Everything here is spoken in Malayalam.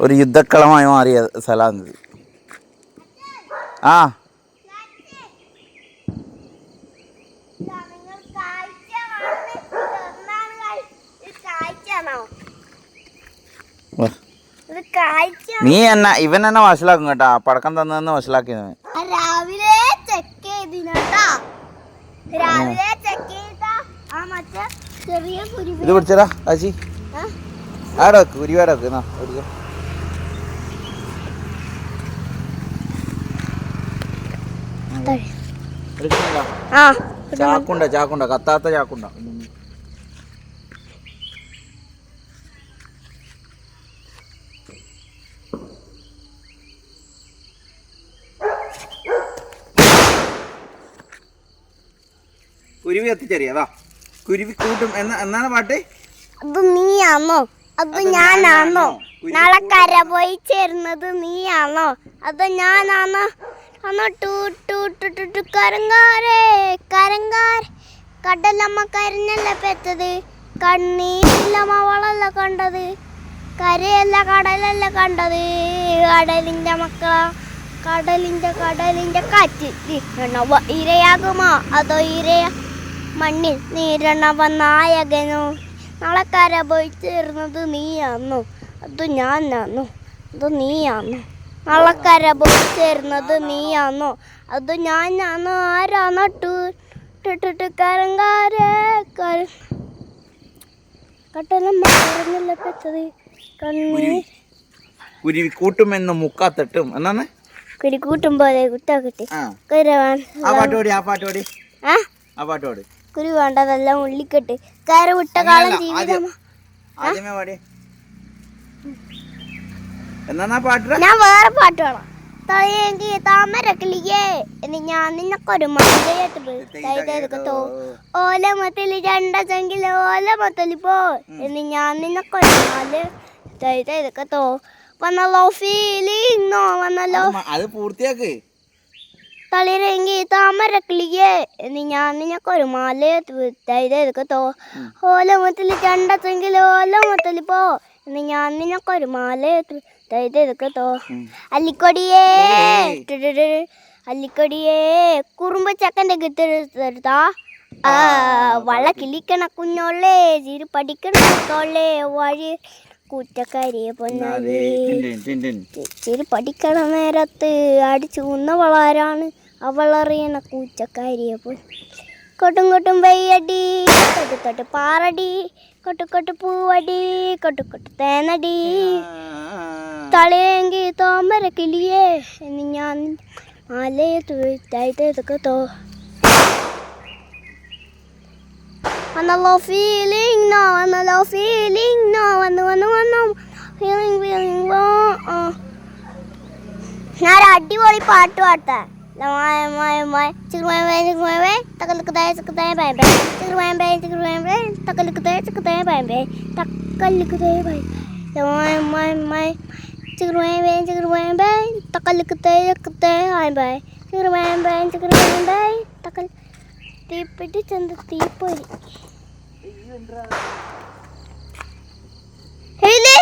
ഒരു യുദ്ധക്കളമായി മാറിയ സ്ഥലമാണിത് ആ. നീ എന്ന ഇവൻ എന്നെ വഷളാക്കും കേട്ടാ. പടക്കം തന്നെന്ന് വഷളാക്കിയത് രാവിലെ ചെക്ക് ചെയ്തിട്ടാ രാവിലെ ചെക്ക് ചെയ്താ ആ മറ്റേ ചെറിയ കുരുവി ഇത് പിടിച്ചടാ ആശി? ആടെ കുരുവാടെ എന്നാ പിടിച്ചോ എടുക്കുന്നില്ല ആ ചാക്കുണ്ട ചാക്കുണ്ട കത്താത്ത ചാക്കുണ്ട. കുരുവി വാ. കുരുവി കൂട്ടും. എന്നാ എന്നാണ് പാട്ട്? അത് നീയാണോ അത് ഞാനാണോ? നാളെ കര പോയി ചേരുന്നത് നീയാണോ? അത് ഞാനാണോ? അന്നോ ടൂ ടൂ ടു ടു ടു കരങ്കാരേ കരങ്കാർ കടലമ്മ കരഞ്ഞല്ല പെറ്റത്? കണ്ണീരില്ലമ്മ വളല്ല കണ്ടത്? കരയല്ല കടലല്ല കണ്ടത്? കടലിന്റെ മക്കള കടലിന്റെ കടലിന്റെ കാറ്റ് നീരണവ ഇരയാകുമോ? അതോ ഇരയ മണ്ണിൽ നീരണവ നായകനോ? നാളെ കര പോയി ചേർന്നത് നീയാന്നോ? അത് ഞാനാന്നോ? അത് നീയാന്നോ? നാളെ കര പോയി ചേർന്നത് നീയാന്നോ? അത് ഞാനാന്നോ? ആരാന്നോ? ടു ടുട്ടിട്ട് കരങ്കാരേ കര പെറ്റത് കണ്ണീർ കുരുവി കൂട്ടുമെന്ന് മുക്കാത്തട്ടും. എന്നാണ് കൂട്ടും പോലെ കുട്ടാക്കട്ടെ ആ. പാട്ടോടി ആ പാട്ടോടി ആ പാട്ട് കുരു വേണ്ടതെല്ലാം ഉള്ളിക്കെട്ട്. കര വിട്ട കാലം ജീവിതം. ആദ്യമേ പാടി. എന്നാ പാട്ട് ഞാൻ വേറെ പാട്ട് വേണം. തലയെങ്കിൽ താമര കിളിയേ എന്ന് ഞാൻ നിനക്കൊരു ഓല മത്തിൽ രണ്ടെങ്കിൽ ഓലമത്തിൽ പോ എന്ന് ഞാൻ നിനക്കൊരു മാൽ തോ വന്നല്ലോ ഫീലിംഗ് വന്നല്ലോ അത് പൂർത്തിയാക്ക്. തളിരെങ്കി താമര കിളിയേ എന്ന് ഞാൻ നിനക്കൊരു മാല തൈതോ ചണ്ടത്തെങ്കിൽ ഓല ഓലമത്തിൽ പോ. എന്ന് ഞാൻ നിനക്കൊരു മാല തൈതോ അല്ലിക്കൊടിയേ. അല്ലിക്കൊടിയേ. കുറുമ്പ ചക്കന്റെ കിത്തരുത്താ ആ വള കിളിക്കണ കുഞ്ഞോളേ ചിരി പഠിക്കണ കുത്തോളേ വഴി കുറ്റക്കാരിയെ പൊന്നാലേ ചിരി പഠിക്കണ നേരത്ത് അടിച്ചു വളരാണ് അവളറിയണ കൂച്ചക്കാരിയെ പോയി കൊട്ടും കൊട്ടും വെയ്യടി തൊട്ട് പാറടി കൊട്ടു കൊട്ടു പൂവടി കൊട്ടു കൊട്ടു തേനടി. തളയെങ്കിൽ തോമര കിളിയേ എന്ന് ഞാൻ മാലയത്തൊക്കെ തോ വന്നല്ലോ ഫീലിംഗ് നോ വന്നല്ലോ ഫീലിംഗ് നോ വന്നു വന്നു വന്നു. ഫീലിംഗ് ഫീലിംഗ് ഞാൻ ഒരു അടിപൊളി പാട്ട് പാട്ടാ തീപ്പെട്ടി ചന്ത തീപ്പൊരി. Hele.